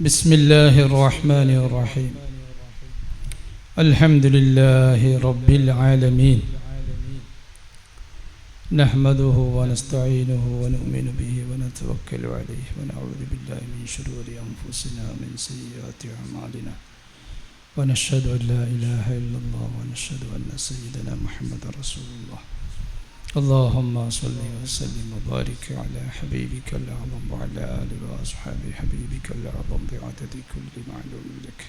بسم الله الرحمن الرحيم. الحمد لله رب العالمين. نحمده ونستعينه ونؤمن به ونتوكل عليه ونعوذ بالله من شرور أنفسنا ومن سيئات أعمالنا. ونشهد أن لا إله إلا الله ونشهد أن سيدنا محمد رسول الله. اللهم صل وسلم وبارك على حبيبك الأعظم وعلى آل وأصحاب حبيبك الأعظم بعدد كل معلوم لك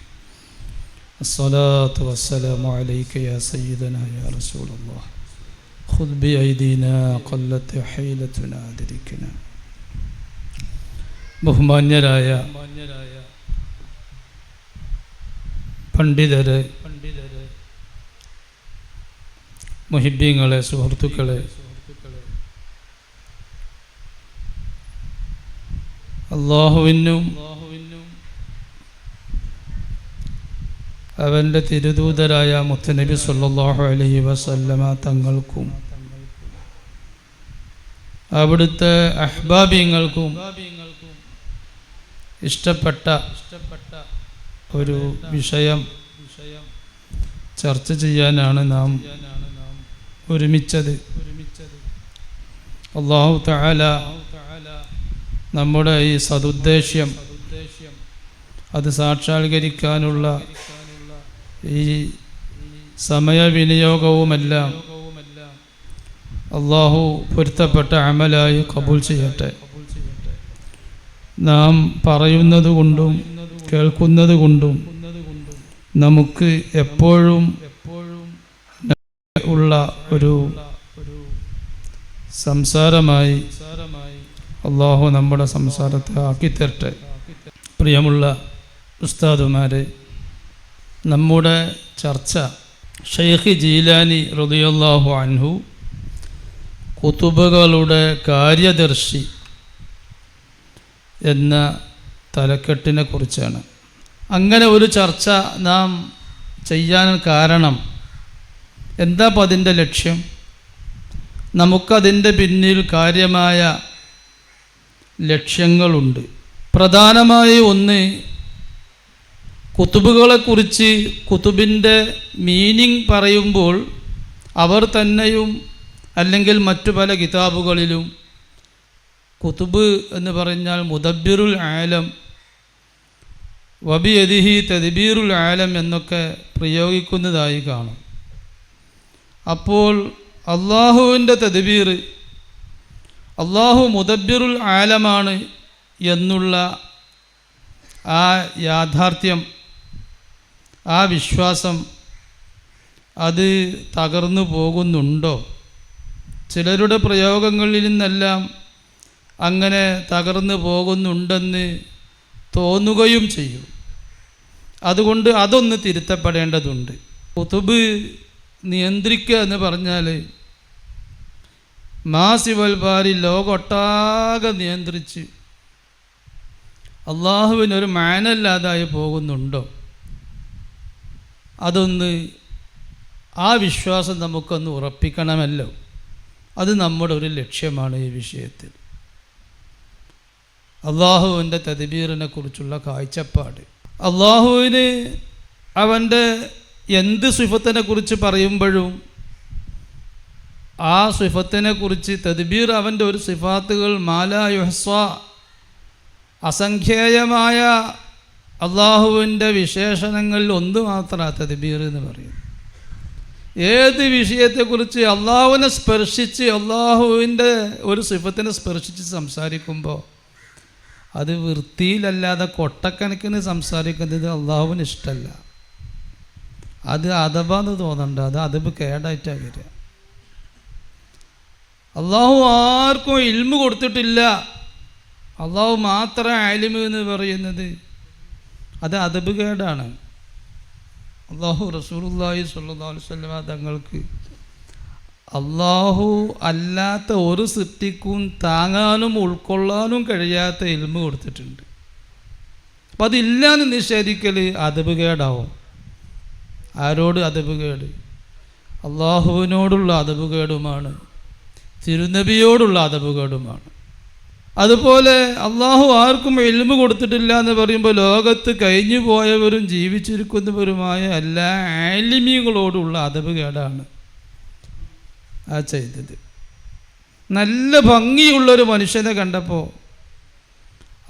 الصلاة والسلام عليك يا سيدنا يا رسول الله خذ بأيدينا قلت حيلتنا أدركنا ബഹുമാന്യരായ പണ്ഡിതരെ പണ്ഡിതരെ മുഹിബ്യങ്ങളെ സുഹൃത്തുക്കളെ. അള്ളാഹുവിനും അവന്റെ തിരുദൂതരായ മുത്തനബി സല്ലാഹു അലൈഹി വസല്ലമ തങ്ങൾക്കും അവിടുത്തെ അഹ്ബാബിങ്ങൾക്കും ഇഷ്ടപ്പെട്ട ഇഷ്ടപ്പെട്ട ഒരു വിഷയം ചർച്ച ചെയ്യാനാണ് നാം ഒരുമിച്ചത്. അള്ളാഹു തആല നമ്മുടെ ഈ സതുദ്ദേശ്യം അത് സാക്ഷാത്കരിക്കാനുള്ള ഈ സമയവിനിയോഗവുമെല്ലാം അള്ളാഹു പൊരുത്തപ്പെട്ട അമലായി കബൂൽ ചെയ്യട്ടെ. നാം പറയുന്നത് കൊണ്ടും കേൾക്കുന്നത് കൊണ്ടും നമുക്ക് എപ്പോഴും ഒരു സംസാരമായി അള്ളാഹു നമ്മുടെ സംസാരത്തെ ആക്കിത്തരട്ടെ പ്രിയമുള്ള ഉസ്താദുമാരെ നമ്മുടെ ചർച്ച ഷെയ്ഖ് ജീലാനി റളിയല്ലാഹു അൻഹു കുത്തുബകളുടെ കാര്യദർശി എന്ന തലക്കെട്ടിനെ കുറിച്ചാണ്. അങ്ങനെ ഒരു ചർച്ച നാം ചെയ്യാൻ കാരണം എന്താ അപ്പം അതിന്റെ ലക്ഷ്യം? നമുക്കതിന്റെ പിന്നിൽ കാര്യമായ ലക്ഷ്യങ്ങളുണ്ട്. പ്രധാനമായി ഒന്ന് കുത്തുബുകളെക്കുറിച്ച് കുത്തുബിന്റെ മീനിങ് പറയുമ്പോൾ അവർ തന്നെയും അല്ലെങ്കിൽ മറ്റു പല കിതാബുകളിലും കുത്തുബ് എന്ന് പറഞ്ഞാൽ മുദബിറുൽ ആലം വബി വബിയദിഹി തദ്ബീറുൽ ആലം എന്നൊക്കെ പ്രയോഗിക്കുന്നതായി കാണും. അപ്പോൾ അള്ളാഹുവിന്റെ തദ്ബീർ അള്ളാഹു മുദബിറുൽ ആലമാണ് എന്നുള്ള ആ യാഥാർത്ഥ്യം ആ വിശ്വാസം അത് തകർന്നു പോകുന്നുണ്ടോ? ചിലരുടെ പ്രയോഗങ്ങളിൽ നിന്നെല്ലാം അങ്ങനെ തകർന്നു പോകുന്നുണ്ടെന്ന് തോന്നുകയും ചെയ്യും. അതുകൊണ്ട് അതൊന്ന് തിരുത്തപ്പെടേണ്ടതുണ്ട്. കുത്തുബ് നിയന്ത്രിക്കുക എന്ന് പറഞ്ഞാൽ മാസിവൽ ബാരി ലോകൊട്ടാകെ നിയന്ത്രിച്ച് അള്ളാഹുവിനൊരു മാനല്ലാതായി പോകുന്നുണ്ടോ? അതൊന്ന് ആ വിശ്വാസം നമുക്കൊന്ന് ഉറപ്പിക്കണമല്ലോ. അത് നമ്മുടെ ഒരു ലക്ഷ്യമാണ് ഈ വിഷയത്തിൽ. അള്ളാഹുവിന്റെ തദ്ബീറിനെ കുറിച്ചുള്ള കാഴ്ചപ്പാട്. അള്ളാഹുവിന് അവന്റെ എന്ത് സുഫത്തിനെ കുറിച്ച് പറയുമ്പോഴും ആ സുഫത്തിനെ കുറിച്ച് തദ്ബീർ അവന്റെ ഒരു സിഫാത്തുകൾ മാല യുഹസ്വ അസംഖ്യേയമായ അള്ളാഹുവിന്റെ വിശേഷണങ്ങളിൽ ഒന്ന് മാത്രമാണ് തദ്ബീർ എന്ന് പറയുന്നത് ഏത് വിഷയത്തെക്കുറിച്ച് അള്ളാഹുവിനെ സ്പർശിച്ച് അള്ളാഹുവിന്റെ ഒരു സിഫത്തിനെ സ്പർശിച്ച് സംസാരിക്കുമ്പോൾ അത് വൃത്തിയിലല്ലാതെ കൊട്ടക്കണക്കിന് സംസാരിക്കുന്നത് അള്ളാഹുവിന് ഇഷ്ടമല്ല. അത് അതബാന്ന് തോന്നണ്ട അത് അതബ് കേടായിട്ടാണ് വരിക. അള്ളാഹു ആർക്കും ഇൽമു കൊടുത്തിട്ടില്ല. അള്ളാഹു മാത്രം ആലിമ് എന്ന് പറയുന്നത് അത് അതബ് കേടാണ്. അള്ളാഹു റസൂലുള്ളാഹി സ്വല്ലല്ലാഹു അലൈഹി വസല്ലമ തങ്ങൾക്ക് അള്ളാഹു അല്ലാത്ത ഒരു സൃഷ്ടിക്കും താങ്ങാനും ഉൾക്കൊള്ളാനും കഴിയാത്ത ഇൽമ കൊടുത്തിട്ടുണ്ട്. അപ്പം അതില്ലാന്ന് നിഷേധിക്കൽ അതബ് കേടാവും. ആരോട് അതബ് കേട്? അള്ളാഹുവിനോടുള്ള അതബ് കേടുമാണ്. തിരുനബിയോടുള്ള അതബ് കേടുമാണ്. അതുപോലെ അള്ളാഹു ആർക്കും എൽമ കൊടുത്തിട്ടില്ല എന്ന് പറയുമ്പോൾ ലോകത്ത് കഴിഞ്ഞു പോയവരും ജീവിച്ചിരിക്കുന്നവരുമായ എല്ലാ ആലിമികളോടുള്ള അതപുകേടാണ് ആ ചെയ്തത്. നല്ല ഭംഗിയുള്ളൊരു മനുഷ്യനെ കണ്ടപ്പോൾ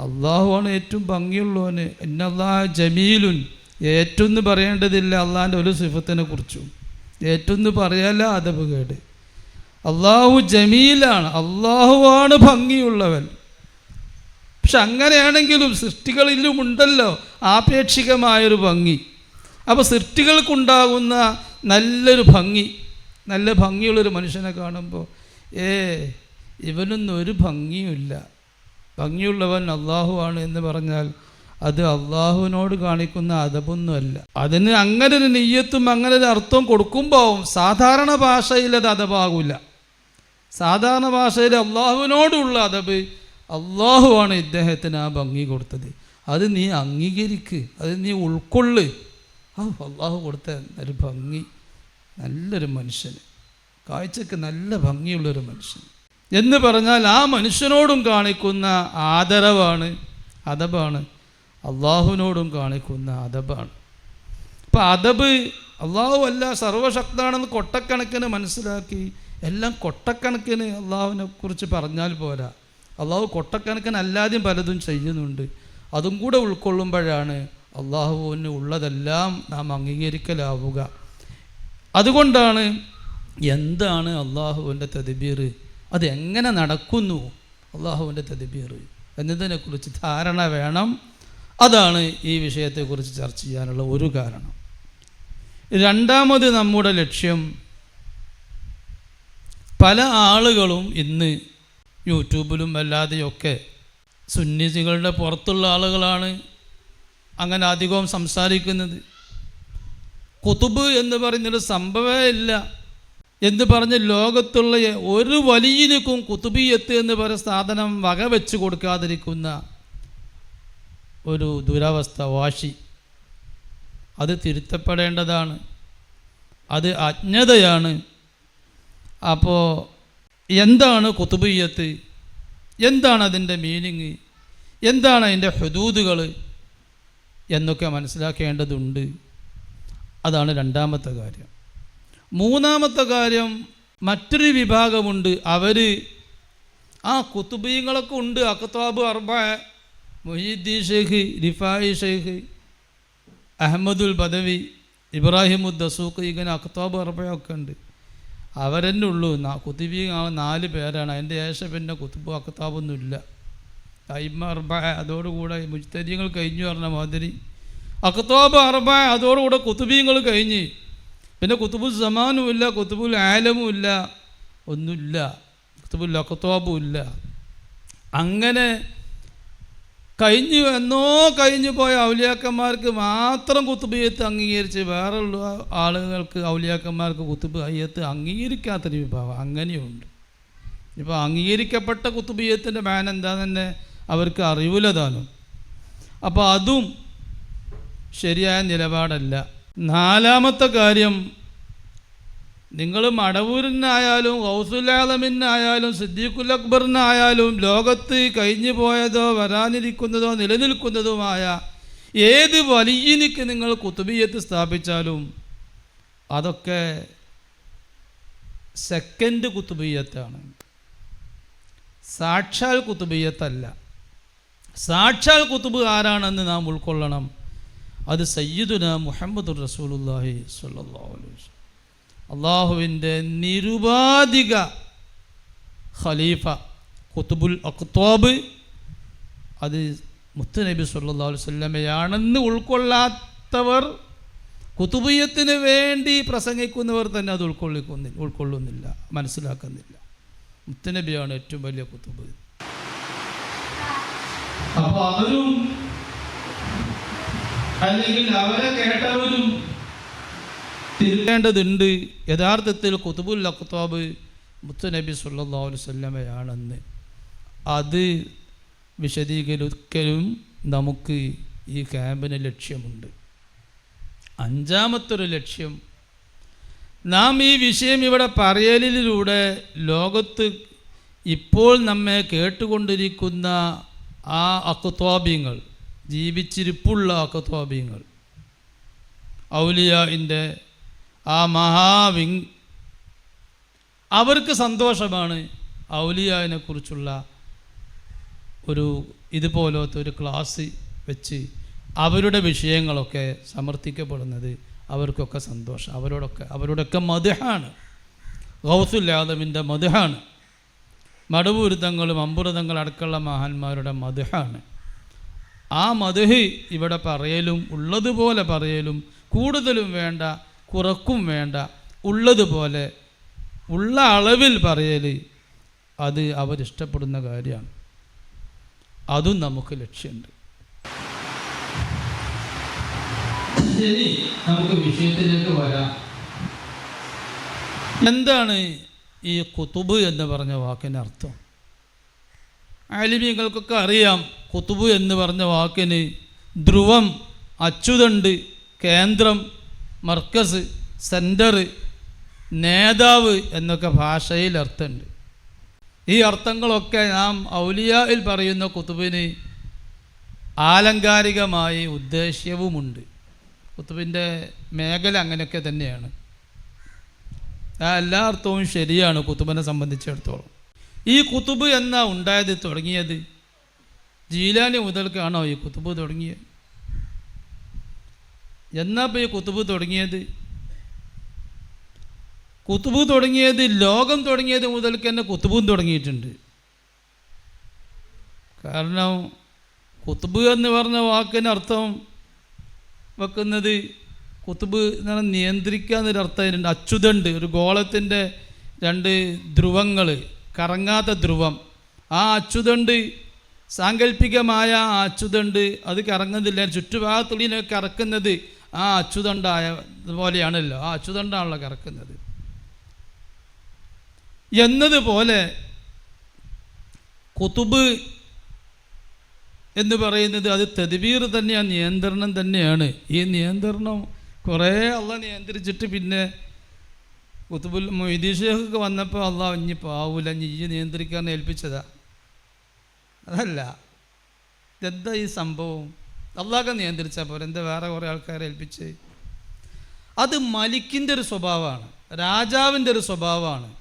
അള്ളാഹുവാണ് ഏറ്റവും ഭംഗിയുള്ളവന്. എന്നല്ലാ ജമീലുൻ ഏറ്റവും എന്ന് പറയേണ്ടതില്ല അള്ളാഹിന്റെ ഒരു സിഫത്തിനെ കുറിച്ചും. ഏറ്റവും പറയല്ല അതവ് കേട്. അള്ളാഹു ജമീലാണ് അള്ളാഹുവാണ് ഭംഗിയുള്ളവൻ. പക്ഷെ അങ്ങനെയാണെങ്കിലും സൃഷ്ടികളിലും ഉണ്ടല്ലോ ആപേക്ഷികമായൊരു ഭംഗി. അപ്പോൾ സൃഷ്ടികൾക്കുണ്ടാകുന്ന നല്ലൊരു ഭംഗി നല്ല ഭംഗിയുള്ളൊരു മനുഷ്യനെ കാണുമ്പോൾ ഏ ഇവനൊന്നും ഒരു ഭംഗിയുമില്ല. ഭംഗിയുള്ളവൻ അള്ളാഹുവാണ് എന്ന് പറഞ്ഞാൽ അത് അള്ളാഹുവിനോട് കാണിക്കുന്ന അതപൊന്നുമല്ല അതിന് അങ്ങനെ ഒരു നെയ്യത്തും അങ്ങനെ ഒരു അർത്ഥവും കൊടുക്കുമ്പോൾ സാധാരണ ഭാഷയിൽ അത് അതപാകില്ല സാധാരണ ഭാഷയിൽ അള്ളാഹുവിനോടുള്ള അതബ് അള്ളാഹുവാണ് ഇദ്ദേഹത്തിന് ആ ഭംഗി കൊടുത്തത്. അത് നീ അംഗീകരിക്ക്. അത് നീ ഉൾക്കൊള്ളു. ആ അള്ളാഹു കൊടുത്ത ഒരു ഭംഗി. നല്ലൊരു മനുഷ്യന്. കാഴ്ചക്ക് നല്ല ഭംഗിയുള്ളൊരു മനുഷ്യൻ. എന്ന് പറഞ്ഞാൽ ആ മനുഷ്യനോടും കാണിക്കുന്ന ആദരവാണ് അതബാണ് അള്ളാഹുവിനോടും കാണിക്കുന്ന അദബാണ്. ഇപ്പം അദബ് അള്ളാഹു അല്ല സർവശക്താണെന്ന് കൊട്ടക്കണക്കിന് മനസ്സിലാക്കി എല്ലാം കൊട്ടക്കണക്കിന് അള്ളാഹുവിനെ കുറിച്ച് പറഞ്ഞാൽ പോരാ. അള്ളാഹു കൊട്ടക്കണക്കിന് അല്ലാതെയും പലതും ചെയ്യുന്നുണ്ട്. അതും കൂടെ ഉൾക്കൊള്ളുമ്പോഴാണ് അള്ളാഹുവിന് ഉള്ളതെല്ലാം നാം അംഗീകരിക്കലാവുക. അതുകൊണ്ടാണ് എന്താണ് അള്ളാഹുവിന്റെ തദബീർ? അതെങ്ങനെ നടക്കുന്നു അള്ളാഹുവിന്റെ തദബീർ? എന്നതിനെക്കുറിച്ച് ധാരണ വേണം. അതാണ് ഈ വിഷയത്തെക്കുറിച്ച് ചർച്ച ചെയ്യാനുള്ള ഒരു കാരണം. രണ്ടാമത് നമ്മുടെ ലക്ഷ്യം പല ആളുകളും ഇന്ന് യൂട്യൂബിലും അല്ലാതെയൊക്കെ സുന്നിസികളുടെ പുറത്തുള്ള ആളുകളാണ് അങ്ങനെ അധികവും സംസാരിക്കുന്നത്. കുതുബ് എന്ന് പറയുന്നൊരു സംഭവമേ ഇല്ല. എന്ന് പറഞ്ഞ് ലോകത്തുള്ള ഒരു വലിയനിക്കും കുത്തുബിയത്ത് എന്ന് പറയുന്ന സാധനം വക വെച്ച് കൊടുക്കാതിരിക്കുന്ന ഒരു ദുരവസ്ഥ വാശി. അത് തിരുത്തപ്പെടേണ്ടതാണ്. അത് അജ്ഞതയാണ്. അപ്പോൾ എന്താണ് കുത്തുബിയത്ത് എന്താണ് അതിന്റെ മീനിങ്? എന്താണ് അതിന്റെ ഹുദൂദുകൾ എന്നൊക്കെ മനസ്സിലാക്കേണ്ടതുണ്ട്. അതാണ് രണ്ടാമത്തെ കാര്യം. മൂന്നാമത്തെ കാര്യം മറ്റൊരു വിഭാഗമുണ്ട്. അവർ ആ കുത്തുബീങ്ങളൊക്കെ ഉണ്ട്. അക്കത്താബ് അർബ മൊഹീദ്ദീൻ ഷെയ്ഖ് റിഫായി ഷെയ്ഖ് അഹമ്മദുൽ ബദവി ഇബ്രാഹിമുദ് ദസൂഖ് ഇങ്ങനെ അക്താബ് അറബയൊക്കെ ഉണ്ട്. അവരെന്നെ ഉള്ളൂ. കുത്തുബി നാല് പേരാണ്. അതിന്റെ ശേഷം പിന്നെ കുത്തുബ് അഖത്താബൊന്നുമില്ല അയിമ അർബ അതോടുകൂടെ മുജ്തരിയങ്ങൾ കഴിഞ്ഞു പറഞ്ഞ മാതിരി. അക്താബ് അർബ അതോടുകൂടെ കുത്തുബീങ്ങൾ കഴിഞ്ഞ്. പിന്നെ കുത്തുബുൽ സമാനും ഇല്ല കുത്തുബുൽ ആലമും ഇല്ല ഒന്നുമില്ല. കുത്തുബുൽ അക്താബും ഇല്ല. അങ്ങനെ കഴിഞ്ഞു എന്നോ കഴിഞ്ഞു പോയ ഔലിയാക്കന്മാർക്ക് മാത്രം കുത്തുബിയത്ത് അംഗീകരിച്ച് വേറെയുള്ള ആളുകൾക്ക് ഔലിയാക്കന്മാർക്ക് കുത്തുബ് അയ്യത്ത് അംഗീകരിക്കാത്തൊരു വിഭാഗം അങ്ങനെയുണ്ട്. ഇപ്പോൾ അംഗീകരിക്കപ്പെട്ട കുത്തുബിയത്തിന്റെ മാൻ എന്താ തന്നെ അവർക്ക് അറിവില്ലതാനും അപ്പോൾ അതും ശരിയായ നിലപാടല്ല. നാലാമത്തെ കാര്യം നിങ്ങൾ മടവൂരിനായാലും ഹൗസുലാലമിനായാലും സിദ്ദീഖുൽ അക്ബറിനായാലും ലോകത്ത് കഴിഞ്ഞു പോയതോ വരാനിരിക്കുന്നതോ നിലനിൽക്കുന്നതുമായ ഏത് വലിയനിക്ക് നിങ്ങൾ കുത്തുബിയത്ത് സ്ഥാപിച്ചാലും അതൊക്കെ സെക്കൻഡ് കുത്തുബിയത്താണ് സാക്ഷാൽ കുത്തുബിയത്തല്ല സാക്ഷാൽ കുത്തുബ് ആരാണെന്ന് നാം ഉൾക്കൊള്ളണം. അത് സയ്യിദുന മുഹമ്മദ് റസൂലുല്ലാഹി സ്വല്ലല്ലാഹു അലൈഹി അള്ളാഹുവിന്റെ നിരുപാധിക ഖലീഫ കുത്തുബുൽ അക്തോബ് അത് മുത്തുനബി സല്ലാ വല്ലമയാണെന്ന് ഉൾക്കൊള്ളാത്തവർ കുത്തുബിയത്തിന് വേണ്ടി പ്രസംഗിക്കുന്നവർ തന്നെ അത് ഉൾക്കൊള്ളിക്കുന്നില്ല ഉൾക്കൊള്ളുന്നില്ല മനസ്സിലാക്കുന്നില്ല. മുത്തുനബിയാണ് ഏറ്റവും വലിയ കുത്തുബ് അപ്പോൾ അവരും അല്ലെങ്കിൽ അവരെ കേട്ടവരും തിരുത്തേണ്ടതുണ്ട്. യഥാർത്ഥത്തിൽ കുത്തുബുൽ അഖ്താബ് മുത്തുനബി സുല്ലാ വല്ലമയാണെന്ന് അത് വിശദീകരിക്കലും നമുക്ക് ഈ ക്യാമ്പിന് ലക്ഷ്യമുണ്ട്. അഞ്ചാമത്തൊരു ലക്ഷ്യം നാം ഈ വിഷയം ഇവിടെ പറയലിലൂടെ ലോകത്ത് ഇപ്പോൾ നമ്മെ കേട്ടുകൊണ്ടിരിക്കുന്ന ആ അക്വാബ്യങ്ങൾ ജീവിച്ചിരിപ്പുള്ള അക്കുത്വാബിയങ്ങൾ ഔലിയാന്റെ ആ മഹാവിങ് അവർക്ക് സന്തോഷമാണ് ഔലിയാവിനെ കുറിച്ചുള്ള ഒരു ഇതുപോലത്തെ ഒരു ക്ലാസ് വെച്ച് അവരുടെ വിഷയങ്ങളൊക്കെ സമർത്ഥിക്കപ്പെടുന്നത് അവർക്കൊക്കെ സന്തോഷം. അവരോടൊക്കെ അവരോടൊക്കെ മധുഹാണ്. ഗൗസുല്ലാദമിന്റെ മധുഹാണ്. മടവൂരുതങ്ങളും അമ്പുരുതങ്ങളും അടക്കമുള്ള മഹാന്മാരുടെ മധുഹാണ്. ആ മധുഹ് ഇവിടെ പറയലും ഉള്ളതുപോലെ പറയലും കൂടുതലും വേണ്ട കുറക്കും വേണ്ട. ഉള്ളതുപോലെ ഉള്ള അളവിൽ പറയൽ അത് അവരിഷ്ടപ്പെടുന്ന കാര്യമാണ്. അതും നമുക്ക് ലക്ഷ്യമുണ്ട്. ഇനി നമുക്ക് വിഷയത്തിലേക്ക് വരാം. എന്താണ് ഈ കുത്തുബ് എന്ന് പറഞ്ഞ വാക്കിന് അർത്ഥം? ആലിമികൾക്കൊക്കെ അറിയാം കുത്തുബ് എന്ന് പറഞ്ഞ വാക്കിന് ധ്രുവം അച്ചുതണ്ട് കേന്ദ്രം മർക്കസ് സെന്റർ നേതാവ് എന്നൊക്കെ ഭാഷയിൽ അർത്ഥമുണ്ട്. ഈ അർത്ഥങ്ങളൊക്കെ നാം ഔലിയയിൽ പറയുന്ന കുത്തുബിന് ആലങ്കാരികമായി ഉദ്ദേശ്യവുമുണ്ട്. കുത്തുബിന്റെ മേഖല അങ്ങനെയൊക്കെ തന്നെയാണ്. ആ എല്ലാ അർത്ഥവും ശരിയാണ് കുത്തുബിനെ സംബന്ധിച്ചിടത്തോളം. ഈ കുത്തുബ് എന്നാ ഉണ്ടായത് തുടങ്ങിയത്? ജീലാനി മുതൽക്കാണോ ഈ കുത്തുബ് തുടങ്ങിയത്? എന്നാ ഇപ്പോൾ ഈ കുത്തുബ് തുടങ്ങിയത്? കുത്തുബ് തുടങ്ങിയത് ലോകം തുടങ്ങിയത് മുതൽക്ക് തന്നെ കുത്തുബും തുടങ്ങിയിട്ടുണ്ട്. കാരണം കുത്തുബ് എന്ന് പറഞ്ഞ വാക്കിന് അർത്ഥം വെക്കുന്നത് കുത്തുബ് എന്ന് പറഞ്ഞാൽ നിയന്ത്രിക്കുക എന്നൊരു അർത്ഥം അതിനുണ്ട് അച്യുതണ്ട് ഒരു ഗോളത്തിന്റെ രണ്ട് ധ്രുവങ്ങൾ കറങ്ങാത്ത ധ്രുവം. ആ അച്യുതണ്ട് സാങ്കല്പികമായ ആ അച്യുതണ്ട് അത് കറങ്ങുന്നില്ല. ചുറ്റുഭാഗത്തുള്ളിനെ കറക്കുന്നത് ആ അച്യുതണ്ടായ പോലെയാണല്ലോ ആ അച്യുതണ്ടാണല്ലോ കറക്കുന്നത്. എന്നതുപോലെ കുത്തുബ് എന്ന് പറയുന്നത് അത് തദ്ബീർ തന്നെയാണ് നിയന്ത്രണം തന്നെയാണ്. ഈ നിയന്ത്രണം കുറേ അള്ള നിയന്ത്രിച്ചിട്ട് പിന്നെ കുത്തുബുൽ മൊയ്തീഷേഖൊക്കെ വന്നപ്പോൾ അള്ള ഇനി പാവൂല ഇനി ഈ നിയന്ത്രിക്കാൻ ഏൽപ്പിച്ചതാ. അതല്ല. ഇതെന്താ ഈ സംഭവം? അള്ളാഹൊക്കെ നിയന്ത്രിച്ചാൽ പോരെ. എന്താ വേറെ കുറേ ആൾക്കാരെ ഏൽപ്പിച്ച്? അത് മലിക്കിന്റെ ഒരു സ്വഭാവമാണ്. രാജാവിന്റെ ഒരു സ്വഭാവമാണ്.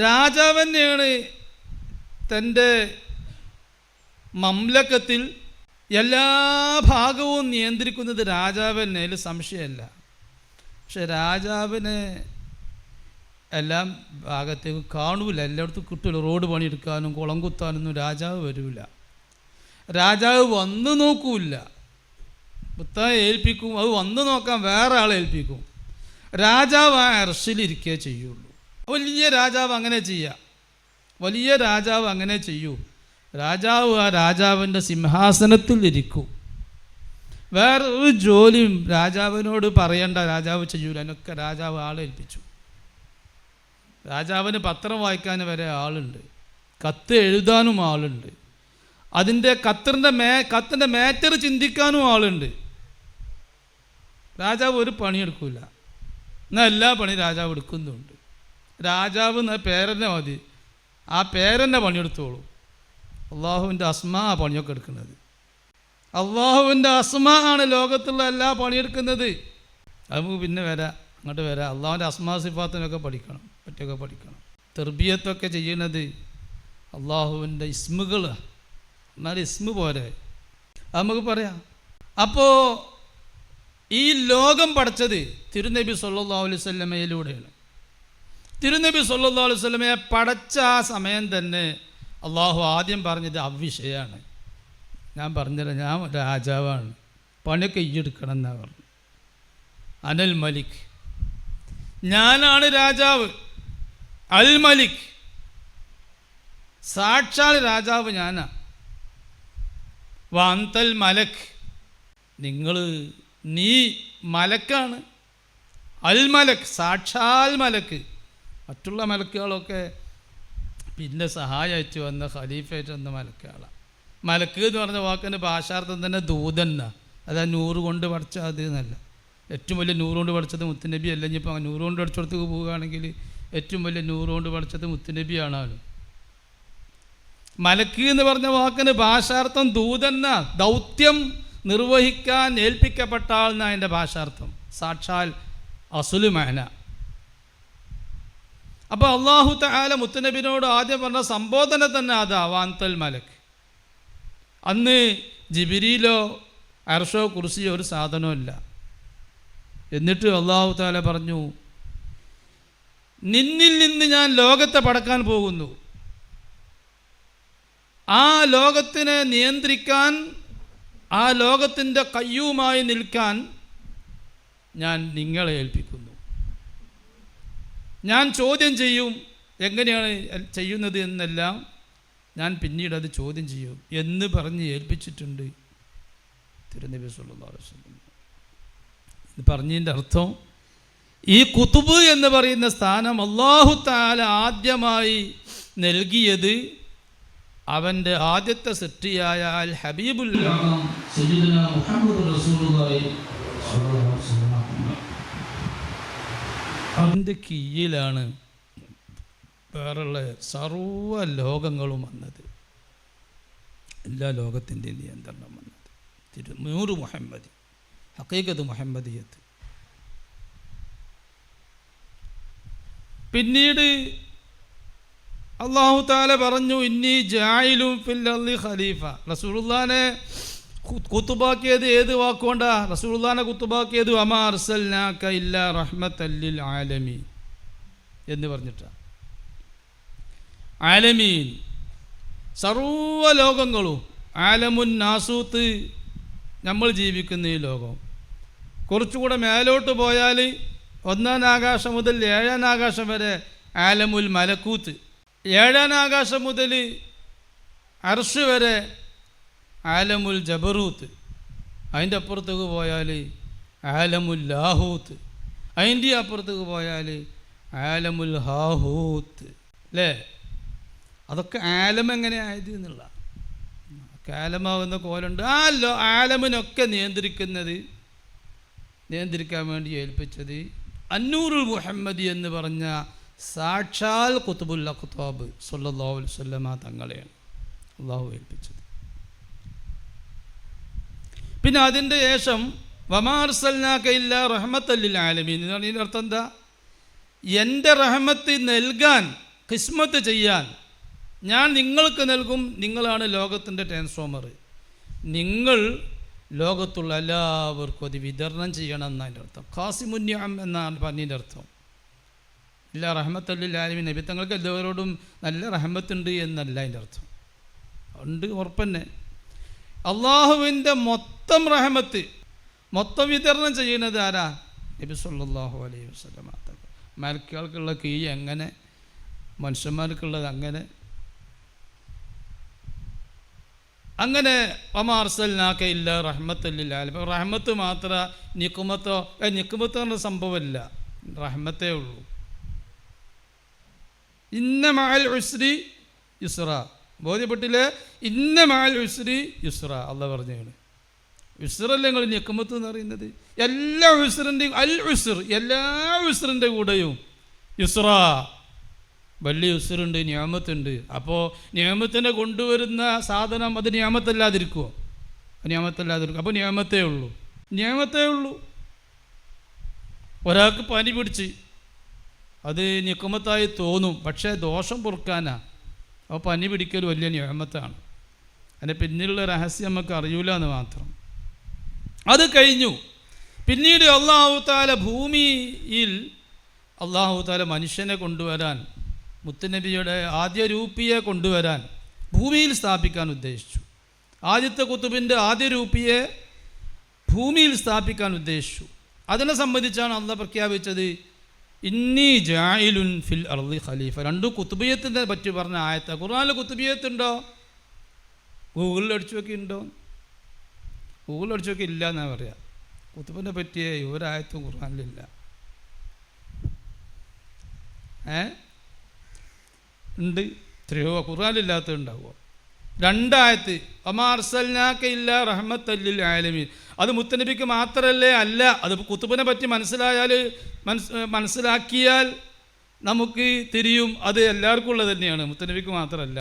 രാജാവ് തന്നെയാണ് തന്റെ മംലക്കത്തിൽ എല്ലാ ഭാഗവും നിയന്ത്രിക്കുന്നത് രാജാവ് തന്നെ. അതിൽ സംശയമല്ല. പക്ഷെ രാജാവിനെ എല്ലാം ഭാഗത്തേക്ക് കാണൂല. എല്ലായിടത്തും കിട്ടില്ല റോഡ് പണിയെടുക്കാനും കുളം കുത്താനൊന്നും രാജാവ് വരില്ല രാജാവ് വന്ന് നോക്കൂല്ല. പുത്താൻ ഏൽപ്പിക്കും അത് വന്ന് നോക്കാൻ വേറെ ആളെ ഏൽപ്പിക്കും. രാജാവ് ആ അർഷിലിരിക്കേ ചെയ്യുള്ളൂ. വലിയ രാജാവ് അങ്ങനെ ചെയ്യുക വലിയ രാജാവ് അങ്ങനെ ചെയ്യൂ. രാജാവ് ആ രാജാവിന്റെ സിംഹാസനത്തിൽ ഇരിക്കൂ വേറെ ഒരു ജോലിയും രാജാവിനോട് പറയേണ്ട രാജാവ് ചെയ്യൂല. അതിനൊക്കെ രാജാവ് ആളെ ഏൽപ്പിച്ചു. രാജാവിന് പത്രം വായിക്കാൻ വരെ ആളുണ്ട്. കത്ത് എഴുതാനും ആളുണ്ട്. അതിന്റെ കത്തറിന്റെ മേ കത്തിന്റെ മാറ്റർ ചിന്തിക്കാനും ആളുണ്ട്. രാജാവ് ഒരു പണിയെടുക്കില്ല എന്നാൽ എല്ലാ പണി രാജാവ് എടുക്കുന്നുണ്ട്. രാജാവ് എന്ന പേരന്നെ മതി. ആ പേരന്നെ പണിയെടുത്തോളൂ. അള്ളാഹുവിന്റെ അസ്മാ പണിയൊക്കെ എടുക്കുന്നത്. അള്ളാഹുവിന്റെ അസ്മാ ആണ് ലോകത്തുള്ള എല്ലാ പണിയെടുക്കുന്നത്. അത് പിന്നെ വരാം അങ്ങോട്ട് വരാം. അള്ളാഹുവിന്റെ അസ്മാ സിഫാത്തിനൊക്കെ പഠിക്കണം പറ്റിയൊക്കെ പഠിക്കണം. തെർബിയത്തൊക്കെ ചെയ്യണത് അള്ളാഹുവിന്റെ ഇസ്മുകൾ എന്നാൽ ഇസ്മ പോരെ നമുക്ക് പറയാം. അപ്പോൾ ഈ ലോകം പഠിച്ചത് തിരുനബി സല്ലാ അലൈഹി സ്വല്ലമയിലൂടെയാണ് തിരുനബി സല്ലാ അലൈഹി പഠിച്ച ആ സമയം തന്നെ അള്ളാഹു ആദ്യം പറഞ്ഞത് അവിഷയാണ് ഞാൻ പറഞ്ഞില്ല ഞാൻ രാജാവാണ്. പണി ഇയ്യെടുക്കണം എന്നാണ് പറഞ്ഞു. അനൽ മലിക്. ഞാനാണ് രാജാവ്. അൽ മലിക്. സാക്ഷാൽ രാജാവ് ഞാനാ. വാന്തൽ മലക്. നിങ്ങൾ നീ മലക്കാണ്. അൽ മലക് സാക്ഷാൽ മലക്ക് മറ്റുള്ള മലക്കുകളൊക്കെ പിന്നെ സഹായമായിട്ട് വന്ന ഖലീഫായിട്ട് വന്ന മലക്കുകളാണ് മലക്ക് എന്ന് പറഞ്ഞ വാക്കിന്റെ ഭാഷാർത്ഥം തന്നെ ദൂതന്ന അതാ നൂറ് കൊണ്ട് പഠിച്ച അത് എന്നല്ല. ഏറ്റവും വലിയ നൂറ് കൊണ്ട് പഠിച്ചത് മുത്തുനബി അല്ലെങ്കിൽ ഇപ്പോൾ നൂറ് കൊണ്ട് പഠിച്ചിടത്തേക്ക് പോവുകയാണെങ്കിൽ ഏറ്റവും വലിയ നൂറ് കൊണ്ട് പഠിച്ചത് മുത്തുനബിയാണല്ലോ മലക്ക് എന്ന് പറഞ്ഞ വാക്കിന് ഭാഷാർത്ഥം ദൂതന്ന ദൗത്യം നിർവഹിക്കാൻ ഏൽപ്പിക്കപ്പെട്ട ആൾ എന്നാണ് അതിന്റെ ഭാഷാർത്ഥം? സാക്ഷാൽ അസുലുമാന അപ്പോൾ അള്ളാഹു തആല മുത്തനബിനോട് ആദ്യം പറഞ്ഞ സംബോധന തന്നെ അതാ വാന്തൽ മലക്ക്. അന്ന് ജിബിരിയിലോ അർഷോ കുറിസിയോ ഒരു സാധനമില്ല എന്നിട്ട് അള്ളാഹു താല പറഞ്ഞു നിന്നിൽ നിന്ന് ഞാൻ ലോകത്തെ പടക്കാൻ പോകുന്നു. ആ ലോകത്തിനെ നിയന്ത്രിക്കാൻ ആ ലോകത്തിന്റെ കയ്യുമായി നിൽക്കാൻ ഞാൻ നിങ്ങളെ ഏൽപ്പിക്കുന്നു. ഞാൻ ചോദ്യം ചെയ്യും എങ്ങനെയാണ് ചെയ്യുന്നത് എന്നെല്ലാം ഞാൻ പിന്നീട് അത് ചോദ്യം ചെയ്യും എന്ന് പറഞ്ഞ് ഏൽപ്പിച്ചിട്ടുണ്ട് തിരുനബി ഇത് പറഞ്ഞതിന്റെ അർത്ഥം ഈ കുത്തുബ് എന്ന് പറയുന്ന സ്ഥാനം അള്ളാഹു താല ആദ്യമായി നൽകിയത് അവന്റെ ആദ്യത്തെ സൃഷ്ടിയായ അൽ ഹബീബുൽ അവന്റെ കീഴിലാണ് വേറുള്ള സർവ ലോകങ്ങളും വന്നത്. എല്ലാ ലോകത്തിന്റെയും നിയന്ത്രണം വന്നത്. തിരുനൂറ് മുഹമ്മദ് ഹക്കീക്കത്ത് മുഹമ്മദിയത്ത്. പിന്നീട് അള്ളാഹു താല പറഞ്ഞു ഇന്നി ജായിലും അർളി ഖലീഫ. റസൂലുള്ളാനെ കു- കുത്തുബാക്കിയത് ഏത് വാക്കുകൊണ്ടാ? റസൂലുള്ളാനെ കുത്തുബാക്കിയത് അമാ അർസൽനാക ഇല്ല റഹ്മത്തല്ലിൽ ആലമീൻ. എന്ന് പറഞ്ഞിട്ടാണ് ആലമീൻ. സർവ ലോകങ്ങളും ആലമുൻ നാസൂത്ത് നമ്മൾ ജീവിക്കുന്ന ഈ ലോകം. കുറച്ചുകൂടെ മേലോട്ട് പോയാൽ ഒന്നാം ആകാശം മുതൽ ഏഴാം ആകാശം വരെ ആലമുൽ മലക്കൂത്ത്. ഏഴാം ആകാശം മുതൽ അർഷ് വരെ ആലമുൽ ജബറൂത്ത്. അതിന്റെ അപ്പുറത്തേക്ക് പോയാൽ ആലമുൽ ലാഹൂത്ത്. അതിന്റെ അപ്പുറത്തേക്ക് പോയാൽ ആലമുൽ ഹാഹൂത്ത്. അല്ലേ? അതൊക്കെ ആലം എങ്ങനെയായത് എന്നുള്ള. കാലമാവുന്ന കോലുണ്ട്. ആ ലോ ആലമിനൊക്കെ നിയന്ത്രിക്കുന്നത് നിയന്ത്രിക്കാൻ വേണ്ടി ഏൽപ്പിച്ചത് അന്നൂറുൽ മുഹമ്മദി എന്ന് പറഞ്ഞ സാക്ഷാൽ കുത്തുബുല്ല കുത്താബ് സല്ലല്ലാഹു അലൈഹി വസല്ലമ തങ്ങളെയാണ് അള്ളാഹു ഏൽപ്പിച്ചത്. പിന്നെ അതിന്റെ ശേഷം വമാർസൽനാക്കയില്ല റഹ്മത്തല്ലിൽ ആലമീൻ. എന്ന് പറഞ്ഞതിന്റെ അർത്ഥം എന്താ? എന്റെ റഹ്മത്ത് നൽകാൻ കിസ്മത്ത് ചെയ്യാൻ ഞാൻ നിങ്ങൾക്ക് നൽകും. നിങ്ങളാണ് ലോകത്തിന്റെ ട്രാൻസ്ഫോമർ. നിങ്ങൾ ലോകത്തുള്ള എല്ലാവർക്കും അത് വിതരണം ചെയ്യണം എന്നതിന്റെ അർത്ഥം. ഖാസിമുന്യാം എന്നാണ് പറഞ്ഞതിന്റെ അർത്ഥം. ഇല്ല റഹമത്തല്ലാലും നബി തങ്ങൾക്ക് എല്ലാവരോടും നല്ല റഹ്മത്തുണ്ട് എന്നല്ല അതിന്റെ അർത്ഥം. ഉണ്ട് ഉറപ്പന്നെ. അള്ളാഹുവിന്റെ മൊത്തം റഹമത്ത് മൊത്തം വിതരണം ചെയ്യുന്നത് ആരാ? നബി സല്ലല്ലാഹു അലൈഹി വസല്ലം മലക്കുകൾക്കുള്ള കീ എങ്ങനെ? മനുഷ്യന്മാർക്കുള്ളത് അങ്ങനെ. അങ്ങനെ ഒമാർസൽനാക്ക ഇല്ല റഹ്മത്തല്ലില്ല ഇപ്പം റഹ്മത്ത് മാത്ര നിക്കുമത്തോ ഏ എന്ന സംഭവമില്ല. റഹ്മത്തേ ഉള്ളൂ. ഇന്ന മഅൽ ഉസ്രി യുസ്ര ബോധ്യപ്പെട്ടില്ലേ? ഇന്ന മഅൽ ഉസ്രി യുസ്ര അല്ല പറഞ്ഞാണ് ഉസ്രല്ലേ നിങ്ങൾ ഞെക്കുമത്ത് എന്ന് പറയുന്നത്? എല്ലാ ഉസ്റിന്റെയും അൽ ഉസ്ർ എല്ലാ ഉസ്റിന്റെ കൂടെയും യുസ്ര വലിയ ഉസ്റുണ്ട് നിയമത്തുണ്ട്. അപ്പോൾ നിയമത്തിനെ കൊണ്ടുവരുന്ന സാധനം അത് നിയമത്തല്ലാതിരിക്കുമോ നിയമത്തല്ലാതിരിക്കും. അപ്പോൾ നിയമത്തേ ഉള്ളൂ. നിയമത്തേ ഉള്ളൂ. ഒരാൾക്ക് പനി പിടിച്ച് അത് നിക്കുമത്തായി തോന്നും. പക്ഷേ ദോഷം പൊറുക്കാനാ. അപ്പോൾ പനി പിടിക്കൽ വലിയ നിയമത്താണ് അതിന്റെ പിന്നിലുള്ള രഹസ്യം നമുക്ക് അറിയൂല എന്ന് മാത്രം. അത് കഴിഞ്ഞു. പിന്നീട് അള്ളാഹു താല ഭൂമിയിൽ അള്ളാഹു താല മനുഷ്യനെ കൊണ്ടുവരാൻ മുത്തുനബിയുടെ ആദ്യ രൂപിയെ കൊണ്ടുവരാൻ ഭൂമിയിൽ സ്ഥാപിക്കാൻ ഉദ്ദേശിച്ചു. ആദ്യത്തെ കുത്തുബിന്റെ ആദ്യ രൂപിയെ ഭൂമിയിൽ സ്ഥാപിക്കാൻ ഉദ്ദേശിച്ചു. അതിനെ സംബന്ധിച്ചാണ് അള്ള പ്രഖ്യാപിച്ചത് ഇന്നി ജായിലുൻ ഫിൽ അർദി ഖലീഫ രണ്ട് കുത്തുബിയത്തിനെ പറ്റി പറഞ്ഞ ആയത്ത. ഖുർആനിൽ കുത്തുബിയത്തുണ്ടോ? ഗൂഗിളിൽ അടിച്ചു നോക്കിയിട്ടുണ്ടോ? ഗൂഗിളിൽ അടിച്ചു നോക്കി ഇല്ല എന്നാ പറയാ. കുത്തുബിനെ പറ്റിയ ഒരായത്തും ഖുർആാനിലില്ല ഏ? ഉണ്ട്. എത്രയോ ഖുർആനില്ലാത്ത ഉണ്ടാവുമോ രണ്ടായത്ത് അമാർസൽനാക്ക ഇല്ല റഹ്മത്തല്ലിൽ ആലമീൻ. അത് മുത്തനബിക്ക് മാത്രമല്ലേ അല്ല അത് കുത്തുബിനെ പറ്റി മനസ്സിലായാൽ മനസ് മനസ്സിലാക്കിയാൽ നമുക്ക് തിരിയും അത് എല്ലാവർക്കും ഉള്ളത് തന്നെയാണ് മുത്തനബിക്ക് മാത്രമല്ല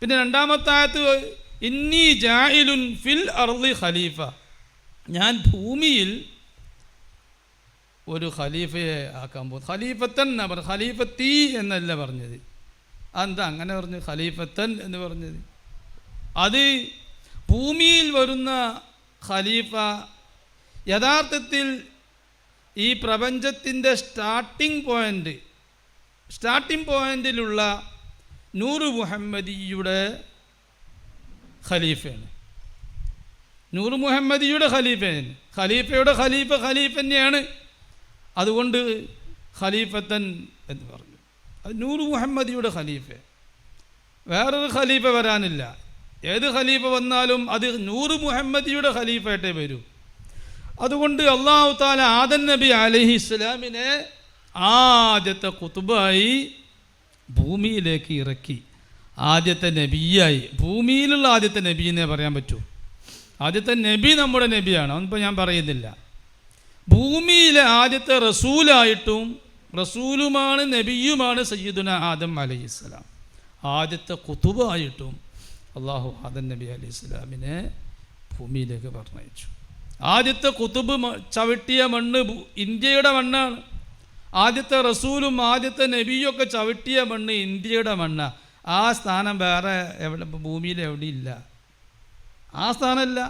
പിന്നെ രണ്ടാമത്തെ ആയത്ത് ഇന്നി ജാഹിലുൻ ഫിൽ അർളി ഖലീഫ. ഞാൻ ഭൂമിയിൽ ഒരു ഖലീഫയെ ആക്കാൻ പോകും ഖലീഫത്തൻ എന്നാ ഖലീഫത്തി എന്നല്ല പറഞ്ഞത്. അതെന്താ? അങ്ങനെ പറഞ്ഞു. ഖലീഫത്തൻ എന്ന് പറഞ്ഞത്. അത് ഭൂമിയിൽ വരുന്ന ഖലീഫ യഥാർത്ഥത്തിൽ ഈ പ്രപഞ്ചത്തിന്റെ സ്റ്റാർട്ടിംഗ് പോയിന്റ് സ്റ്റാർട്ടിംഗ് പോയിന്റിലുള്ള നൂറ് മുഹമ്മദിയുടെ ഖലീഫയാണ്. നൂറ് മുഹമ്മദിയുടെ ഖലീഫയാണ്. ഖലീഫയുടെ ഖലീഫ ഖലീഫ തന്നെയാണ് അതുകൊണ്ട് ഖലീഫത്തൻ എന്ന് പറഞ്ഞു അത് നൂറ് മുഹമ്മദിയുടെ ഖലീഫ. വേറൊരു ഖലീഫ വരാനില്ല. ഏത് ഖലീഫ വന്നാലും അത് നൂറ് മുഹമ്മദിയുടെ ഖലീഫായിട്ടേ വരൂ. അതുകൊണ്ട് അള്ളാഹു താല ആദൻ നബി അലഹി ഇസ്ലാമിനെ ആദ്യത്തെ കുത്തുബായി ഭൂമിയിലേക്ക് ഇറക്കി. ആദ്യത്തെ നബിയായി. ഭൂമിയിലുള്ള ആദ്യത്തെ നബിയെന്നേ പറയാൻ പറ്റൂ. ആദ്യത്തെ നബി നമ്മുടെ നബിയാണ്. അതിപ്പോൾ ഞാൻ പറയുന്നില്ല. ഭൂമിയിലെ ആദ്യത്തെ റസൂലായിട്ടും റസൂലുമാണ് നബിയുമാണ് സയ്യിദുന ആദം അലൈഹി സ്വലാം. ആദ്യത്തെ കുത്തുബായിട്ടും അള്ളാഹു ആദം നബി അലൈഹി സ്വലാമിനെ ഭൂമിയിലേക്ക് പറഞ്ഞയച്ചു. ആദ്യത്തെ കുത്തുബ് ചവിട്ടിയ മണ്ണ് ഇന്ത്യയുടെ മണ്ണാണ്. ആദ്യത്തെ റസൂലും ആദ്യത്തെ നബിയൊക്കെ ചവിട്ടിയ മണ്ണ് ഇന്ത്യയുടെ മണ്ണാണ് ആ സ്ഥാനം വേറെ എവിടെ ഭൂമിയിൽ എവിടെയില്ല. ആ സ്ഥാനമല്ല.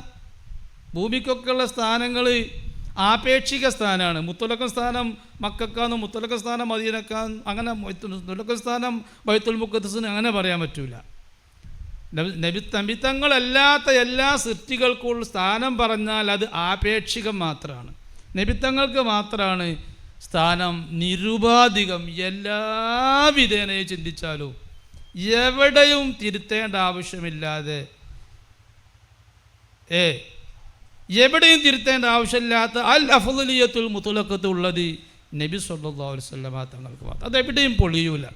ഭൂമിക്കൊക്കെയുള്ള സ്ഥാനങ്ങൾ ആപേക്ഷിക സ്ഥാനമാണ് മുത്തലക്ക സ്ഥാനം മക്കക്കാന്ന് മുത്തലക്ക സ്ഥാനം മദീനക്കാൻ അങ്ങനെ മുത്തലക്ക സ്ഥാനം ബൈത്തുൽ മുക്കത്തസിന് അങ്ങനെ പറയാൻ പറ്റൂല. നബി നബി നബിത്തങ്ങളല്ലാത്ത എല്ലാ സൃഷ്ടികൾക്കുള്ള സ്ഥാനം പറഞ്ഞാൽ അത് ആപേക്ഷികം മാത്രമാണ് നബിത്തങ്ങൾക്ക് മാത്രമാണ് സ്ഥാനം നിരുപാധികം. എല്ലാ വിധേനയെ ചിന്തിച്ചാലും എവിടെയും തിരുത്തേണ്ട ആവശ്യമില്ലാതെ ഏ എവിടെയും തിരുത്തേണ്ട ആവശ്യമില്ലാത്ത അൽ അഫുലിയത്തുൽ മുത്തുലക്കത്ത് ഉള്ളത് നബി സല്ലാ അലൈഹി വസല്ലമ തങ്ങൾക്ക് മാത്രം. അതെവിടെയും പൊളിയൂല.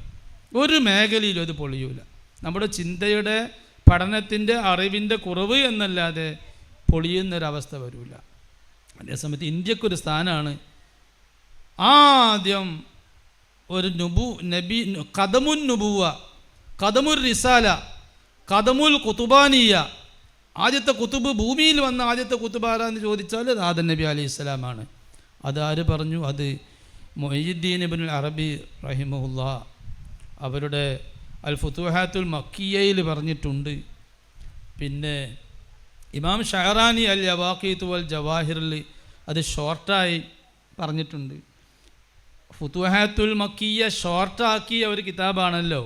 ഒരു മേഖലയിലും അത് പൊളിയൂല. നമ്മുടെ ചിന്തയുടെ പഠനത്തിന്റെ അറിവിന്റെ കുറവ് എന്നല്ലാതെ പൊളിയുന്നൊരവസ്ഥ വരില്ല അതേസമയത്ത് ഇന്ത്യക്കൊരു സ്ഥാനമാണ് ആദ്യം ഒരു നുബു നബി കദമുൻ നുബുവ കദമുൽ റിസാല കദമുൽ കുത്തുബാനിയ ആദ്യത്തെ കുത്തുബ് ഭൂമിയിൽ വന്ന ആദ്യത്തെ കുത്തുബാര എന്ന് ചോദിച്ചാൽ അത് ആദൻ നബി അലൈഹി ഇസ്ലാമാണ് അത് ആര് പറഞ്ഞു? അത് മൊയ്യുദ്ദീൻ ഇബിൻ അറബി റഹിമുല്ല അവരുടെ അൽ ഫുത്തുഹാത്തുൽ മക്കിയയിൽ പറഞ്ഞിട്ടുണ്ട്. പിന്നെ ഇമാം ഷഹറാനി അൽ യവാഖീത്തു അൽ ജവാഹിറിൽ അത് ഷോർട്ടായി പറഞ്ഞിട്ടുണ്ട്. ഫുത്തുഹാത്തുൽ മക്കിയ ഷോർട്ടാക്കിയ ഒരു കിതാബാണല്ലോ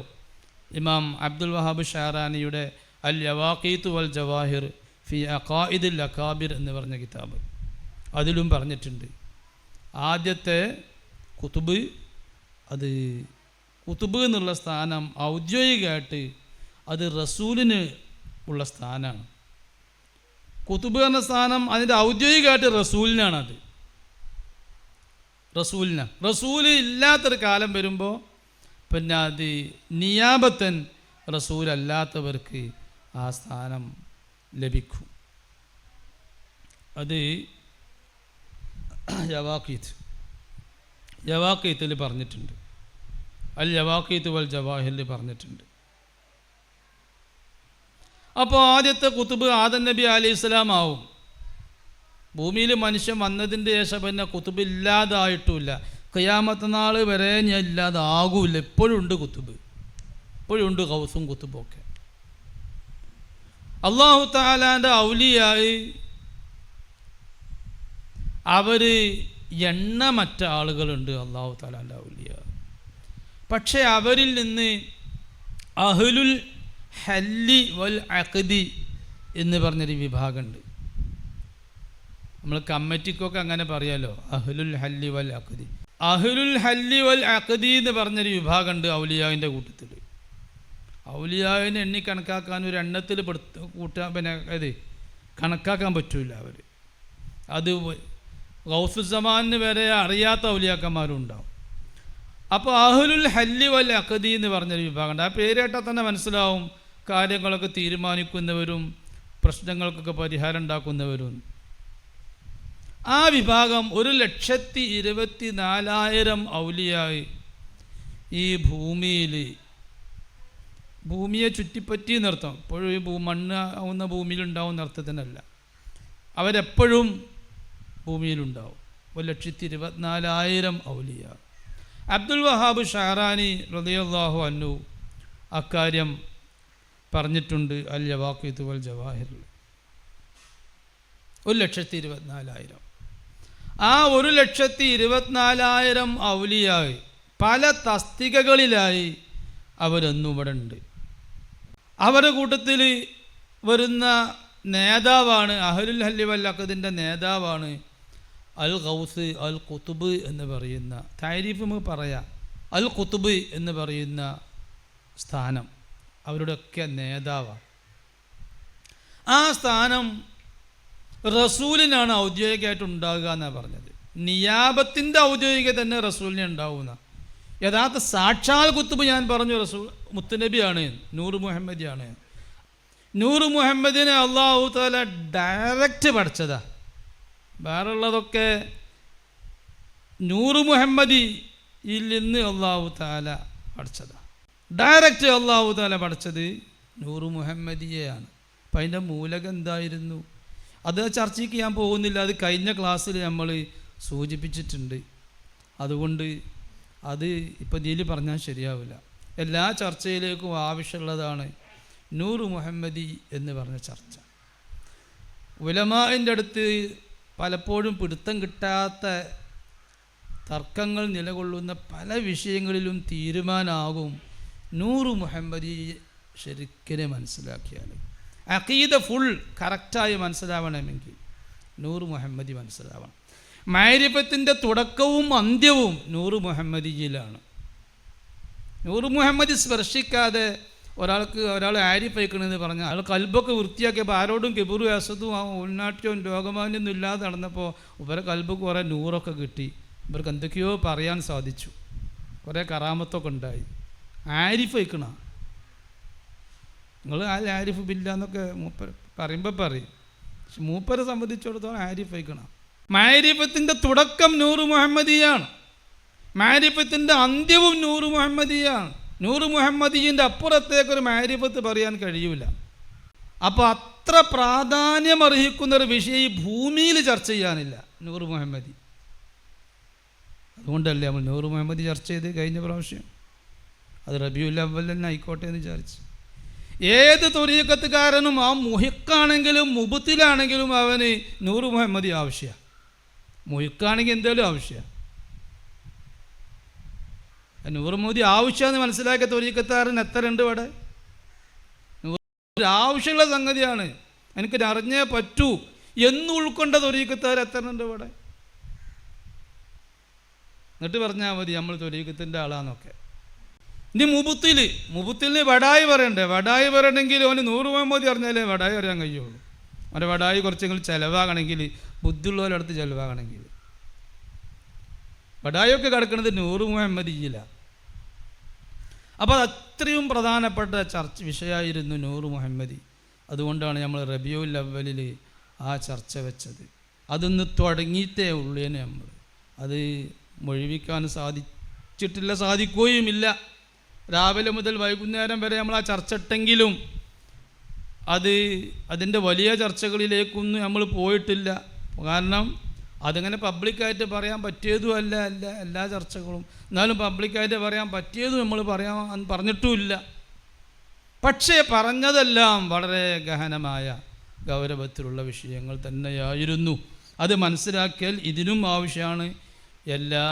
ഇമാം അബ്ദുൽ വഹാബ് ഷഹറാനിയുടെ അൽ യവാഖീത്ത് വൽ ജവാഹിർ ഫി അഖായിദുൽ അക്കാബിർ എന്ന് പറഞ്ഞ കിതാബ്. അതിലും പറഞ്ഞിട്ടുണ്ട്. ആദ്യത്തെ കുത്തുബ് അത് കുത്തുബ് എന്നുള്ള സ്ഥാനം ഔദ്യോഗികമായിട്ട് അത് റസൂലിന് ഉള്ള സ്ഥാനമാണ് കുത്തുബ് എന്ന സ്ഥാനം അതിന്റെ ഔദ്യോഗികമായിട്ട് റസൂലിനാണ് റസൂലിനാണത്. റസൂലിനാണ് റസൂൽ ഇല്ലാത്തൊരു കാലം വരുമ്പോൾ പിന്നെ അത് നിയാബത്തൻ റസൂലല്ലാത്തവർക്ക് ആ സ്ഥാനം ലഭിക്കും. അത് ജവാക്കീത്ത് ജവാക്കീത്തിൽ പറഞ്ഞിട്ടുണ്ട്. അൽ ജവാക്കീത്ത് വൽ ജവാഹിൽ പറഞ്ഞിട്ടുണ്ട്. അപ്പോൾ ആദ്യത്തെ കുത്തുബ് ആദൻ നബി അലി ഇസ്ലാം ആവും. ഭൂമിയിൽ മനുഷ്യൻ വന്നതിന്റെ ശേഷം പിന്നെ കുത്തുബ് ഇല്ലാതായിട്ടുമില്ല നാൾ വരെ ഞാൻ ഇല്ലാതാകൂല എപ്പോഴും ഉണ്ട് കുത്തുബ്. എപ്പോഴും ഉണ്ട് കൗസും കുത്തുബും ഒക്കെ. അള്ളാഹു താലാന്റെ ഔലിയായി അവർ എണ്ണമറ്റ ആളുകളുണ്ട് അള്ളാഹു താലാന്റെ ഔലിയ. പക്ഷേ അവരിൽ നിന്ന് അഹ്ലുൽ ഹല്ലി വൽ അഖദി എന്ന് പറഞ്ഞൊരു വിഭാഗമുണ്ട്. നമ്മൾ കമ്മിറ്റിക്കൊക്കെ അങ്ങനെ പറയാലോ അഹ്ലുൽ ഹല്ലി വൽ അഖദി. അഹ്ലുൽ ഹല്ലി വൽ അഖദി എന്ന് പറഞ്ഞൊരു വിഭാഗമുണ്ട് ഔലിയാവിന്റെ കൂട്ടത്തിൽ ഔലിയാവിനെ എണ്ണി കണക്കാക്കാൻ ഒരു എണ്ണത്തിൽ പെടുത്ത കൂട്ടാൻ പിന്നെ ഇത് കണക്കാക്കാൻ പറ്റൂല അവർ അത് ഗൗസുസമാനിന് വരെ അറിയാത്ത ഔലിയാക്കന്മാരും ഉണ്ടാവും. അപ്പോൾ അഹുലുൽ ഹല്ലി വൽ അഖദി എന്ന് പറഞ്ഞൊരു വിഭാഗമുണ്ട്. ആ പേരേട്ടാൽ തന്നെ മനസ്സിലാവും കാര്യങ്ങളൊക്കെ തീരുമാനിക്കുന്നവരും പ്രശ്നങ്ങൾക്കൊക്കെ പരിഹാരം ഉണ്ടാക്കുന്നവരും. ആ വിഭാഗം ഒരു ലക്ഷത്തി ഇരുപത്തി നാലായിരം ഔലിയായി ഈ ഭൂമിയിൽ ഭൂമിയെ ചുറ്റിപ്പറ്റി നിർത്തം എപ്പോഴും ഈ ഭൂ മണ്ണ് ആവുന്ന ഭൂമിയിലുണ്ടാവുന്ന അർത്ഥത്തിനല്ല. അവരെപ്പോഴും ഭൂമിയിലുണ്ടാവും. ഒരു ലക്ഷത്തി ഇരുപത്തിനാലായിരം ഔലിയ. അബ്ദുൽ വഹാബ് ഷഹറാനി റളിയല്ലാഹു അന്നു അക്കാര്യം പറഞ്ഞിട്ടുണ്ട് അൽ ജവാഖിത്ത് വൽ ജവാഹിറിൽ ഒരു ലക്ഷത്തി ഇരുപത്തിനാലായിരം. ആ ഒരു ലക്ഷത്തി ഇരുപത്തിനാലായിരം ഔലിയായി പല തസ്തികകളിലായി അവരൊന്നും ഇവിടെ ഉണ്ട്. അവരുടെ കൂട്ടത്തിൽ വരുന്ന നേതാവാണ് അഹലുൽ ഹല്ലി വല്ലഖദിന്റെ നേതാവാണ് അൽ ഖൗസ് അൽ കുത്തുബ് എന്ന് പറയുന്ന താരീഫ് നമുക്ക് പറയാം അൽ കുത്തുബ് എന്ന് പറയുന്ന സ്ഥാനം അവരുടെയൊക്കെ നേതാവാണ്. ആ സ്ഥാനം റസൂലിനാണ് ഔദ്യോഗികമായിട്ട് ഉണ്ടാകുക എന്നാണ് പറഞ്ഞത്. നിയാബത്തിന്റെ ഔദ്യോഗിക തന്നെ റസൂലിനെ ഉണ്ടാവുന്ന യഥാർത്ഥ സാക്ഷാൽ കുത്തുബ് ഞാൻ പറഞ്ഞു റസൂൽ മുത്തുനബിയാണ് നൂറ് മുഹമ്മദിയാണ്. നൂറ് മുഹമ്മദിനെ അള്ളാഹു താല ഡയറക്റ്റ് പഠിച്ചതാ. വേറുള്ളതൊക്കെ നൂറ് മുഹമ്മദി ഇൽ നിന്ന് അള്ളാഹു താല പഠിച്ചതാ. ഡയറക്റ്റ് അള്ളാഹു താല പഠിച്ചത് നൂറ് മുഹമ്മദിയെയാണ്. അപ്പം അതിന്റെ മൂലകം എന്തായിരുന്നു? അത് ചർച്ചയ്ക്ക് ഞാൻ പോകുന്നില്ല. അത് കഴിഞ്ഞ ക്ലാസ്സിൽ നമ്മൾ സൂചിപ്പിച്ചിട്ടുണ്ട്. അതുകൊണ്ട് അത് ഇപ്പം ഇതിൽ പറഞ്ഞാൽ ശരിയാവില്ല. എല്ലാ ചർച്ചയിലേക്കും ആവശ്യമുള്ളതാണ് നൂറ് മുഹമ്മദി എന്ന് പറഞ്ഞ ചർച്ച. ഉലമാന്റെ അടുത്ത് പലപ്പോഴും പിടുത്തം കിട്ടാത്ത തർക്കങ്ങൾ നിലകൊള്ളുന്ന പല വിഷയങ്ങളിലും തീരുമാനമാകും നൂറ് മുഹമ്മദി ശരിക്കനെ മനസ്സിലാക്കിയാൽ. അഖീദ ഫുൾ കറക്റ്റായി മനസ്സിലാവണമെങ്കിൽ നൂറ് മുഹമ്മദി മനസ്സിലാവണം. മാരിഫത്തിന്റെ തുടക്കവും അന്ത്യവും നൂറ് മുഹമ്മദിയിലാണ് നൂറ് മുഹമ്മദി സ്പർശിക്കാതെ ഒരാൾക്ക് ഒരാൾ ആരിഫ് അയക്കണമെന്ന് പറഞ്ഞാൽ അയാൾ കൽബൊക്കെ വൃത്തിയാക്കിയപ്പോൾ ആരോടും കിബുറു അസതും ആ ഉൾനാട്യവും രോഗമാന്യൊന്നും ഇല്ലാതെ നടന്നപ്പോൾ ഇവരെ കൽബ് കുറേ നൂറൊക്കെ കിട്ടി. ഇവർക്ക് എന്തൊക്കെയോ പറയാൻ സാധിച്ചു. കുറേ കറാമത്തൊക്കെ ഉണ്ടായി. ആരിഫ് അയക്കണ നിങ്ങൾ ആ ആരിഫ് ബില്ല എന്നൊക്കെ മൂപ്പർ പറയുമ്പോൾ പറയും. പക്ഷെ മൂപ്പരെ സംബന്ധിച്ചിടത്തോളം ആരിഫ് അയക്കണം മാരിഫത്തിന്റെ തുടക്കം നൂറ് മുഹമ്മദിയാണ്. മാരിഫത്തിന്റെ അന്ത്യവും നൂറ് മുഹമ്മദിയാണ്. നൂറ് മുഹമ്മദീന്റെ അപ്പുറത്തേക്കൊരു മാരിഫത്ത് പറയാൻ കഴിയൂല. അപ്പോൾ അത്ര പ്രാധാന്യം അർഹിക്കുന്ന ഒരു വിഷയം ഈ ഭൂമിയിൽ ചർച്ച ചെയ്യാനില്ല. നൂറ് മുഹമ്മദി. അതുകൊണ്ടല്ലേ നമ്മൾ നൂറ് മുഹമ്മദി ചർച്ച ചെയ്ത് കഴിഞ്ഞ പ്രാവശ്യം? അത് റബിയുൽ അവൽ തന്നെ ആയിക്കോട്ടെ എന്ന് വിചാരിച്ചു. ഏത് തൊരീക്കത്തുകാരനും ആ മുഹിക്കാണെങ്കിലും മുബത്തിലാണെങ്കിലും അവന് നൂറ് മുഹമ്മദി ആവശ്യമാണ്. മുഹിക്കാണെങ്കിൽ എന്തേലും ആവശ്യമാണ് നൂറ് മോദി ആവശ്യമെന്ന് മനസ്സിലാക്കിയ തൊരീക്കത്താരൻ എത്ര ഉണ്ട് ഇവിടെ? ആവശ്യമുള്ള സംഗതിയാണ്. എനിക്ക് അറിഞ്ഞേ പറ്റൂ. എന്ന് ഉൾക്കൊണ്ട തൊരീക്കത്താർ എത്ര ഉണ്ട് ഇവിടെ? എന്നിട്ട് പറഞ്ഞാൽ മതി നമ്മൾ തൊരീക്കത്തിന്റെ ആളാന്നൊക്കെ. ഇനി മുബുത്തിൽ മുബുത്തിന് വടായി പറയണ്ടേ? വടായി പറയണമെങ്കിൽ അവന് നൂറ് മുഹമ്മദി അറിഞ്ഞാലേ വടായി അറിയാൻ കഴിയുള്ളൂ. അവന്റെ വടായി കുറച്ചെങ്കിലും ചിലവാകണമെങ്കിൽ ബുദ്ധിയുള്ളവരടുത്ത് ചെലവാകണമെങ്കിൽ. ബഡായൊക്കെ കിടക്കുന്നത് നൂറ് മുഹമ്മദിയില അപ്പോൾ അത് അത്രയും പ്രധാനപ്പെട്ട ചർച്ച വിഷയമായിരുന്നു നൂറ് മുഹമ്മദി. അതുകൊണ്ടാണ് നമ്മൾ റബിയുൽ അവലിൽ ആ ചർച്ച വെച്ചത്. അതൊന്ന് തുടങ്ങിയിട്ടേ ഉള്ളേനെ നമ്മൾ. അത് മൊഴിവിക്കാൻ സാധിച്ചിട്ടില്ല സാധിക്കുകയുമില്ല. രാവിലെ മുതൽ വൈകുന്നേരം വരെ നമ്മൾ ആ ചർച്ച ഇട്ടെങ്കിലും അത് അതിന്റെ വലിയ ചർച്ചകളിലേക്കൊന്നും നമ്മൾ പോയിട്ടില്ല. കാരണം അതങ്ങനെ പബ്ലിക്കായിട്ട് പറയാൻ പറ്റിയതും അല്ല അല്ല എല്ലാ ചർച്ചകളും. എന്നാലും പബ്ലിക്കായിട്ട് പറയാൻ പറ്റിയതും നമ്മൾ പറയാൻ പറഞ്ഞിട്ടുമില്ല. പക്ഷേ പറഞ്ഞതെല്ലാം വളരെ ഗഹനമായ ഗൗരവത്തിലുള്ള വിഷയങ്ങൾ തന്നെയായിരുന്നു. അത് മനസ്സിലാക്കിയാൽ ഇതിനും ആവശ്യമാണ്. എല്ലാ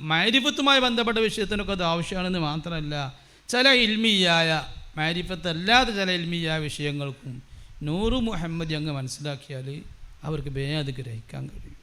മാരിഫത്തുമായി ബന്ധപ്പെട്ട വിഷയത്തിനൊക്കെ അത് ആവശ്യമാണെന്ന് മാത്രമല്ല ചില ഇൽമിയായ മാരിഫത്തല്ലാത്ത ചില ഇൽമിയായ വിഷയങ്ങൾക്കും നൂറ് മുഹമ്മദ് അങ്ങ് മനസ്സിലാക്കിയാൽ അവർക്ക് വേദഗ്രഹിക്കാൻ കഴിയും.